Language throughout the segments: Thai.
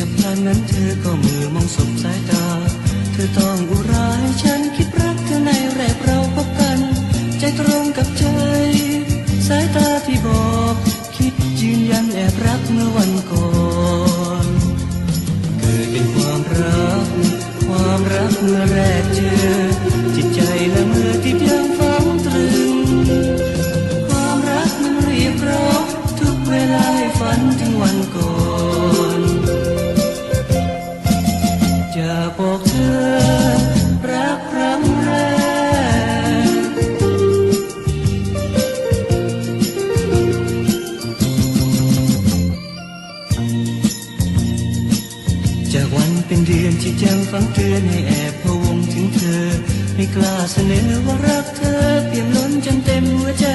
ฉับพลันนั้นเธอก็มือมองสบสายตา เธอต้องอุราใเป็นเดือนที่ยังฝังเตือนให้แอบพะวงถึงเธอ ไม่กล้าเสนอว่ารักเธอเปี่ยมล้นจนเต็มหัวใจ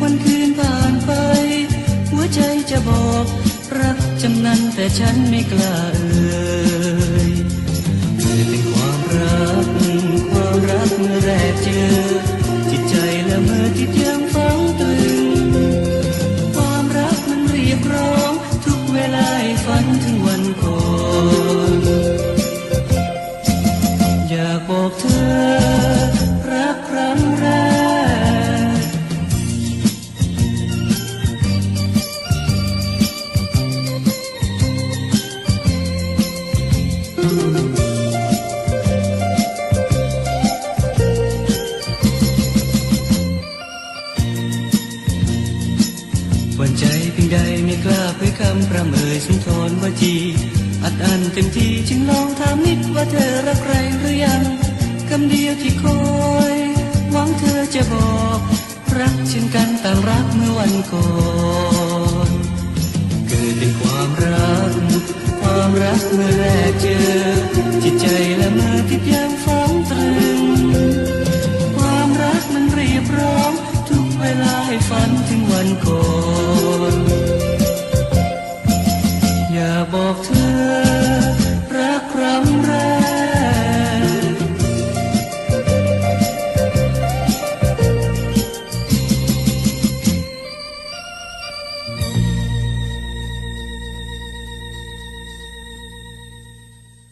วันคืนผ่านไป หัวใจจะบอก รักจำนันแต่ฉันไม่กล้าเอ่ยเมื่อเป็นความรักความรักเมื่อแรกเจอ จิตใจและเมื่อที่ยังฝังตึงความรักมันเรียกร้อง ทุกเวลาฝันถึง บอกเธอ รักครั้งแรก วันใจเพียงใดไม่กล้าเผยคำประเมยสุนทรวจี อัดอันเต็มที่จึงลองถามนิดว่าเธอรักใครหรือยังคำเดียวที่คอยหวังเธอจะบอก รักเช่นกันต่างรักเมื่อวันก่อนเกิดเป็นความรัก ความรักเมื่อแรกเจอ จิตใจและเมื่อที่ยัง